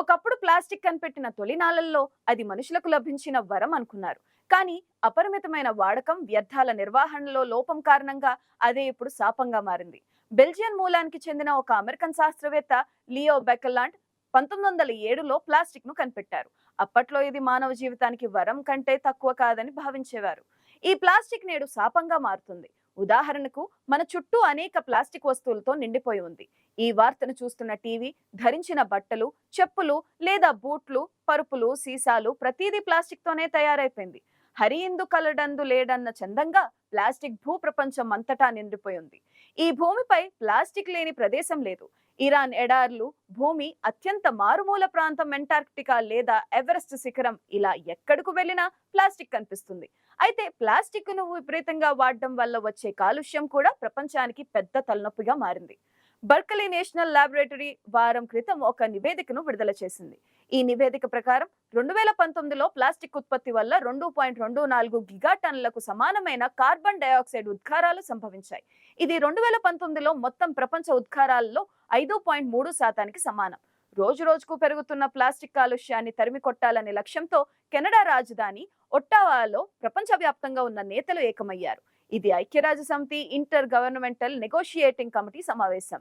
ఒకప్పుడు ప్లాస్టిక్ కనిపెట్టిన తొలినాళ్ళలో అది మనుషులకు లభించిన వరం అనుకున్నారు. కానీ అపరిమితమైన వాడకం వ్యర్థాల నిర్వహణలో లోపం కారణంగా అదే ఇప్పుడు శాపంగా మారింది. బెల్జియన్ మూలానికి చెందిన ఒక అమెరికన్ శాస్త్రవేత్త లియో బెకలాండ్ పంతొమ్మిది వందల ఏడులో ప్లాస్టిక్ను కనిపెట్టారు. అప్పట్లో ఇది మానవ జీవితానికి వరం కంటే తక్కువ కాదని భావించేవారు. ఈ ప్లాస్టిక్ నేడు శాపంగా మారుతుంది. ఉదాహరణకు మన చుట్టూ అనేక ప్లాస్టిక్ వస్తువులతో నిండిపోయి ఉంది. ఈ వార్తను చూస్తున్న టీవీ ధరించిన బట్టలు చెప్పులు లేదా బూట్లు పరుపులు సీసాలు ప్రతిదీ ప్లాస్టిక్ తోనే తయారైపోయింది. హరి ఇందు కలడందు లేడన్న చందంగా ప్లాస్టిక్ భూ ప్రపంచం అంతటా నిండిపోయింది ఈ భూమిపై ప్లాస్టిక్ లేని ప్రదేశం లేదు. ఇరాన్ ఎడార్లు భూమి అత్యంత మారుమూల ప్రాంతం అంటార్క్టికా లేదా ఎవరెస్ట్ శిఖరం. ఇలా ఎక్కడకు వెళ్ళినా ప్లాస్టిక్ కనిపిస్తుంది. అయితే ప్లాస్టిక్ను విపరీతంగా వాడడం వల్ల వచ్చే కాలుష్యం కూడా ప్రపంచానికి పెద్ద తలనొప్పిగా మారింది. బర్కలీ నేషనల్ లాబొరేటరీ వారం క్రితం ఒక నివేదికను విడుదల చేసింది. ఈ నివేదిక ప్రకారం రెండు వేల పంతొమ్మిదిలో ప్లాస్టిక్ ఉత్పత్తి వల్ల రెండు పాయింట్ రెండు నాలుగు గిగాటన్లకు సమానమైన కార్బన్ డయాక్సైడ్ ఉద్గారాలు సంభవించాయి. ఇది రెండు వేల పంతొమ్మిదిలో మొత్తం ప్రపంచ ఉద్గారాలలో ఐదు పాయింట్ మూడు శాతానికి సమానం. రోజు రోజుకు పెరుగుతున్న ప్లాస్టిక్ కాలుష్యాన్ని తరిమి కొట్టాలనే లక్ష్యంతో కెనడా రాజధాని ఒట్టావాలో ప్రపంచవ్యాప్తంగా ఉన్న నేతలు ఏకమయ్యారు. ఇది ఐక్యరాజ్య సమితి ఇంటర్ గవర్నమెంటల్ నెగోషియేటింగ్ కమిటీ సమావేశం.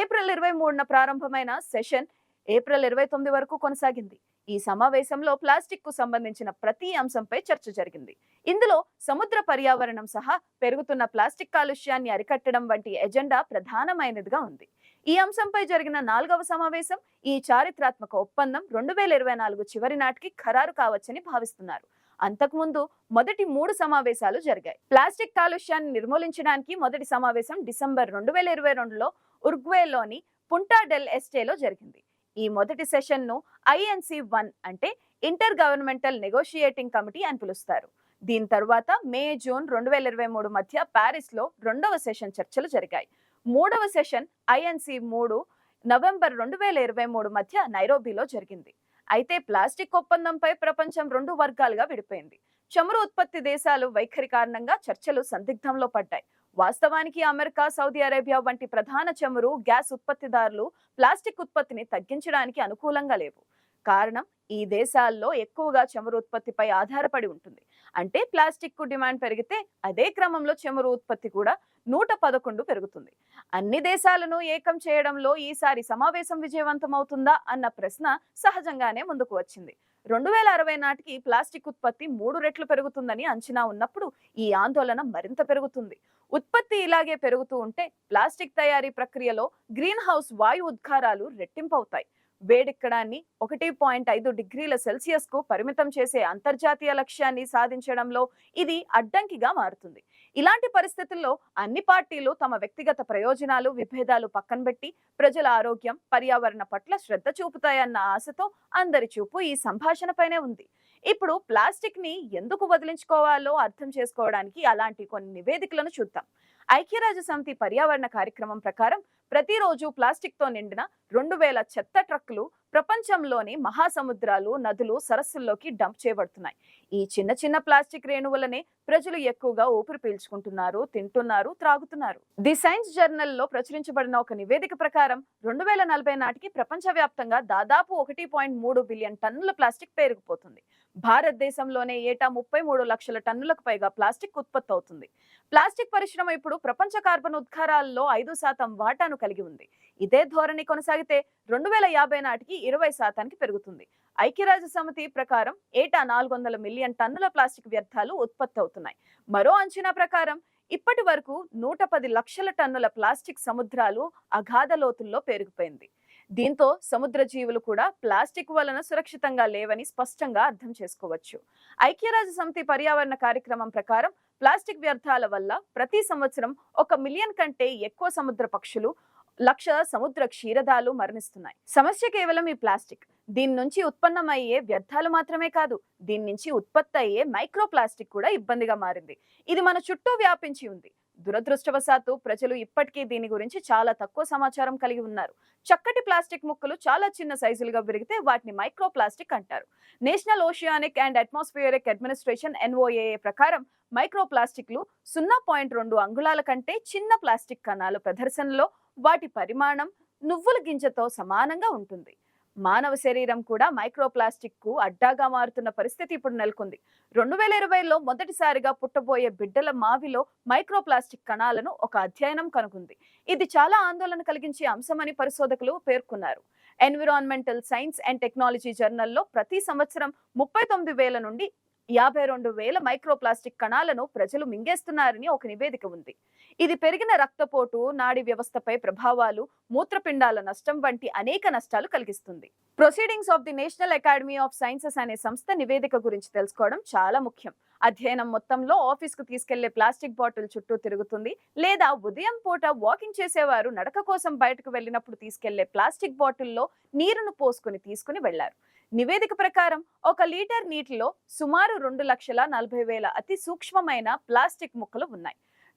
ఏప్రిల్ ఇరవై మూడున ప్రారంభమైన సెషన్ ఏప్రిల్ ఇరవై తొమ్మిది వరకు కొనసాగింది. ఈ సమావేశంలో ప్లాస్టిక్కు సంబంధించిన ప్రతి అంశంపై చర్చ జరిగింది. ఇందులో సముద్ర పర్యావరణం సహా పెరుగుతున్న ప్లాస్టిక్ కాలుష్యాన్ని అరికట్టడం వంటి ఎజెండా ప్రధానమైనదిగా ఉంది. ఈ అంశంపై జరిగిన నాలుగవ సమావేశం ఈ చారిత్రాత్మక ఒప్పందం రెండు వేల ఇరవై నాలుగు చివరి నాటికి ఖరారు కావచ్చని భావిస్తున్నారు. అంతకుముందు మొదటి మూడు సమావేశాలు జరిగాయి. ప్లాస్టిక్ కాలుష్యాన్ని నిర్మూలించడానికి మొదటి సమావేశం డిసెంబర్ రెండు వేల ఇరవై రెండులో ఉర్గ్వేలోని పుంటా డెల్ ఎస్టేలో జరిగింది. ఈ మొదటి సెషన్ను ఐఎన్సి వన్ అంటే ఇంటర్ గవర్నమెంటల్ నెగోషియేటింగ్ కమిటీ అని పిలుస్తారు. దీని తర్వాత మే జూన్ రెండు వేల ఇరవై మూడు మధ్య ప్యారిస్లో రెండవ సెషన్ చర్చలు జరిగాయి. మూడవ సెషన్ ఐఎన్సి మూడు నవంబర్ రెండు వేల ఇరవై మూడు మధ్య నైరోబీలో జరిగింది. అయితే ప్లాస్టిక్ ఒప్పందంపై ప్రపంచం రెండు వర్గాలుగా విడిపోయింది. చమురు ఉత్పత్తి దేశాలు వైఖరి కారణంగా చర్చలు సందిగ్ధంలో పడ్డాయి. వాస్తవానికి అమెరికా సౌదీ అరేబియా వంటి ప్రధాన చమురు గ్యాస్ ఉత్పత్తిదారులు ప్లాస్టిక్ ఉత్పత్తిని తగ్గించడానికి అనుకూలంగా లేవు. కారణం ఈ దేశాల్లో ఎక్కువగా చమురు ఉత్పత్తిపై ఆధారపడి ఉంటుంది. అంటే ప్లాస్టిక్కు డిమాండ్ పెరిగితే అదే క్రమంలో చమురు ఉత్పత్తి కూడా నూట పదకొండు పెరుగుతుంది. అన్ని దేశాలను ఏకం చేయడంలో ఈసారి సమావేశం విజయవంతం అవుతుందా అన్న ప్రశ్న సహజంగానే ముందుకు వచ్చింది. రెండు వేల అరవై నాటికి ప్లాస్టిక్ ఉత్పత్తి మూడు రెట్లు పెరుగుతుందని అంచనా ఉన్నప్పుడు ఈ ఆందోళన మరింత పెరుగుతుంది. ఉత్పత్తి ఇలాగే పెరుగుతూ ఉంటే ప్లాస్టిక్ తయారీ ప్రక్రియలో గ్రీన్ హౌస్ వాయు ఉద్గారాలు రెట్టింపవుతాయి. వేడెక్కడాన్ని ఒకటి పాయింట్ ఐదు డిగ్రీల సెల్సియస్కు పరిమితం చేసే అంతర్జాతీయ లక్ష్యాన్ని సాధించడంలో ఇది అడ్డంకిగా మారుతుంది. ఇలాంటి పరిస్థితుల్లో అన్ని పార్టీలు తమ వ్యక్తిగత ప్రయోజనాలు విభేదాలు పక్కన పెట్టి ప్రజల ఆరోగ్యం పర్యావరణ పట్ల శ్రద్ధ చూపుతాయన్న ఆశతో అందరి చూపు ఈ సంభాషణపైనే ఉంది. ఇప్పుడు ప్లాస్టిక్ని ఎందుకు వదిలించుకోవాలో అర్థం చేసుకోవడానికి అలాంటి కొన్ని నివేదికలను చూద్దాం. ఐక్యరాజ్య సమితి పర్యావరణ కార్యక్రమం ప్రకారం ప్రతిరోజు ప్లాస్టిక్తో నిండిన రెండు వేల చెత్త ట్రక్కులు ప్రపంచంలోని మహాసముద్రాలు నదులు సరస్సుల్లోకి డంప్ చేయబడుతున్నాయి. ఈ చిన్న చిన్న ప్లాస్టిక్ రేణువులనే ప్రజలు ఎక్కువగా ఊపిరి పీల్చుకుంటున్నారు తింటున్నారు త్రాగుతున్నారు. ది సైన్స్ జర్నల్లో ప్రచురించబడిన ఒక నివేదిక ప్రకారం రెండు వేల నలభై నాటికి ప్రపంచవ్యాప్తంగా దాదాపు ఒకటి పాయింట్ మూడు బిలియన్ టన్నుల ప్లాస్టిక్ పేరుకుపోతుంది. భారతదేశంలోనే ఏటా ముప్పై మూడు లక్షల టన్నులకు పైగా ప్లాస్టిక్ ఉత్పత్తి అవుతుంది ప్లాస్టిక్ పరిశ్రమ ఇప్పుడు ప్రపంచ కార్బన్ ఉద్గారాల్లో ఐదు శాతం వాటాను కలిగి ఉంది. ఇదే ధోరణి కొనసాగితే రెండు వేల యాభై నాటికి ఇరవై శాతానికి పెరుగుతుంది. ఐక్యరాజ్య సమితి ప్రకారం ఏటా నాలుగు వందల మిలియన్ టన్నుల ప్లాస్టిక్ వ్యర్థాలు ఉత్పత్తి అవుతున్నాయి మరో అంచనా ప్రకారం ఇప్పటి వరకు నూట పది లక్షల టన్నుల ప్లాస్టిక్ సముద్రాలు అగాధ లోతుల్లో పెరిగిపోయింది దీంతో సముద్ర జీవులు కూడా ప్లాస్టిక్ వలన సురక్షితంగా లేవని స్పష్టంగా అర్థం చేసుకోవచ్చు. ఐక్యరాజ్య సమితి పర్యావరణ కార్యక్రమం ప్రకారం ప్లాస్టిక్ వ్యర్థాల వల్ల ప్రతి సంవత్సరం ఒక మిలియన్ కంటే ఎక్కువ సముద్ర పక్షులు లక్ష సముద్ర క్షీరదాలు మరణిస్తున్నాయి. సమస్య కేవలం ఈ ప్లాస్టిక్. దీని నుంచి ఉత్పన్నమయ్యే వ్యర్థాలు మాత్రమే కాదు దీని నుంచి ఉత్పత్తి అయ్యే మైక్రో ప్లాస్టిక్ కూడా ఇబ్బందిగా మారింది. ఇది మన చుట్టూ వ్యాపించి ఉంది. దురదృష్టవశాత్తు ప్రజలు ఇప్పటికీ దీని గురించి చాలా తక్కువ సమాచారం కలిగి ఉన్నారు. చక్కటి ప్లాస్టిక్ ముక్కలు చాలా చిన్న సైజులుగా విరిగితే వాటిని మైక్రో ప్లాస్టిక్ అంటారు. National Oceanic and Atmospheric Administration NOAA ప్రకారం మైక్రో ప్లాస్టిక్లు సున్నా పాయింట్ రెండు అంగుళాల కంటే చిన్న ప్లాస్టిక్ కణాలు ప్రదర్శనలో వాటి పరిమాణం నువ్వుల గింజతో సమానంగా ఉంటుంది. మానవ శరీరం కూడా మైక్రోప్లాస్టిక్కు అడ్డాగా మారుతున్న పరిస్థితి ఇప్పుడు నెలకొంది. రెండు వేల ఇరవైలో మొదటిసారిగా పుట్టబోయే బిడ్డల మావిలో మైక్రోప్లాస్టిక్ కణాలను ఒక అధ్యయనం కనుగొంది. ఇది చాలా ఆందోళన కలిగించే అంశమని పరిశోధకులు పేర్కొన్నారు. ఎన్విరాన్మెంటల్ సైన్స్ అండ్ టెక్నాలజీ జర్నల్లో ప్రతి సంవత్సరం ముప్పై తొమ్మిది వేల నుండి యాభై రెండు వేల మైక్రోప్లాస్టిక్ కణాలను ప్రజలు మింగేస్తున్నారని ఒక నివేదిక ఉంది. ఇది పెరిగిన రక్తపోటు నాడీ వ్యవస్థపై ప్రభావాలు మూత్రపిండాల నష్టం వంటి అనేక నష్టాలు కలిగిస్తుంది. Proceedings of the national academy of sciences అనే సంస్థ నివేదిక గురించి తెలుసుకోవడం చాలా ముఖ్యం. అధ్యయనం మొత్తంలో ఆఫీస్కు తీసుకెళ్ళే ప్లాస్టిక్ బాటిల్ చుట్టూ తిరుగుతుంది లేదా ఉదయం పూట వాకింగ్ చేసేవారు నడక కోసం బయటకు వెళ్ళినప్పుడు తీసుకెళ్ళే ప్లాస్టిక్ బాటిల్లో నీరును పోసుకుని తీసుకుని వెళ్ళారు. నివేదిక ప్రకారం ఒక లీటర్ నీటిలో సుమారు రెండు లక్షల నలభై వేల అతి సూక్ష్మమైన ప్లాస్టిక్ ముక్కలు ఉన్నాయి.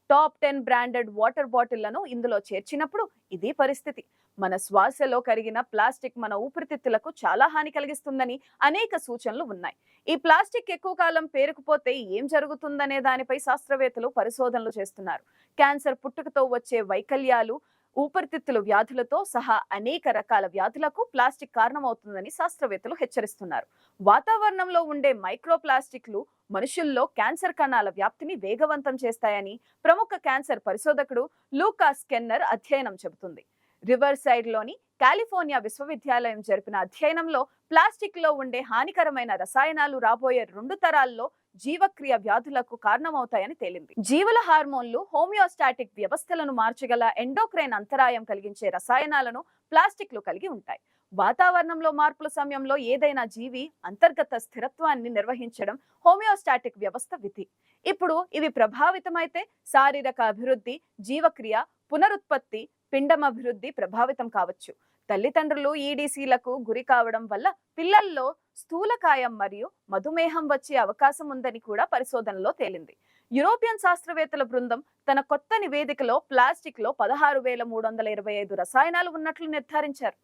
టాప్ టెన్ బ్రాండెడ్ వాటర్ బాటిళ్ళను ఇందులో చేర్చినప్పుడు ఇదే పరిస్థితి. మన శ్వాసలో కరిగిన ప్లాస్టిక్ మన ఊపిరితిత్తులకు చాలా హాని కలిగిస్తుందని అనేక సూచనలు ఉన్నాయి. ఈ ప్లాస్టిక్ ఎక్కువ కాలం పేరుకుపోతే ఏం జరుగుతుందనే దానిపై శాస్త్రవేత్తలు పరిశోధనలు చేస్తున్నారు. క్యాన్సర్ పుట్టుకతో వచ్చే వైకల్యాలు ఊపిరితిత్తుల వ్యాధులతో సహా అనేక రకాల వ్యాధులకు ప్లాస్టిక్ కారణమవుతుందని శాస్త్రవేత్తలు హెచ్చరిస్తున్నారు. వాతావరణంలో ఉండే మైక్రో ప్లాస్టిక్లు మనుషుల్లో క్యాన్సర్ కణాల వ్యాప్తిని వేగవంతం చేస్తాయని ప్రముఖ క్యాన్సర్ పరిశోధకుడు లూకా స్కెన్నర్ అధ్యయనం చెబుతుంది. రివర్ సైడ్లోని కాలిఫోర్నియా విశ్వవిద్యాలయం జరిపిన అధ్యయనంలో ప్లాస్టిక్లో ఉండే హానికరమైన రసాయనాలు రాబోయే రెండు తరాల్లో జీవక్రియ వ్యాధులకు కారణమవుతాయని తేలింది. జీవుల హార్మోన్లు హోమియోస్టాటిక్ వ్యవస్థలను మార్చగల ఎండోక్రైన్ అంతరాయం కలిగించే రసాయనాలను ప్లాస్టిక్లు కలిగి ఉంటాయి. వాతావరణంలో మార్పుల సమయంలో ఏదైనా జీవి అంతర్గత స్థిరత్వాన్ని నిర్వహించడం హోమియోస్టాటిక్ వ్యవస్థ విధి. ఇప్పుడు ఇవి ప్రభావితమైతే శారీరక అభివృద్ధి జీవక్రియ పునరుత్పత్తి పిండం అభివృద్ధి ప్రభావితం కావచ్చు. తల్లిదండ్రులు ఈడీసీలకు గురి కావడం వల్ల పిల్లల్లో స్థూలకాయం మరియు మధుమేహం వచ్చే అవకాశం ఉందని కూడా పరిశోధనలో తేలింది. యూరోపియన్ శాస్త్రవేత్తల బృందం తన కొత్త నివేదికలో ప్లాస్టిక్లో పదహారు వేల మూడు వందల ఇరవై ఐదు రసాయనాలు ఉన్నట్లు నిర్ధారించారు.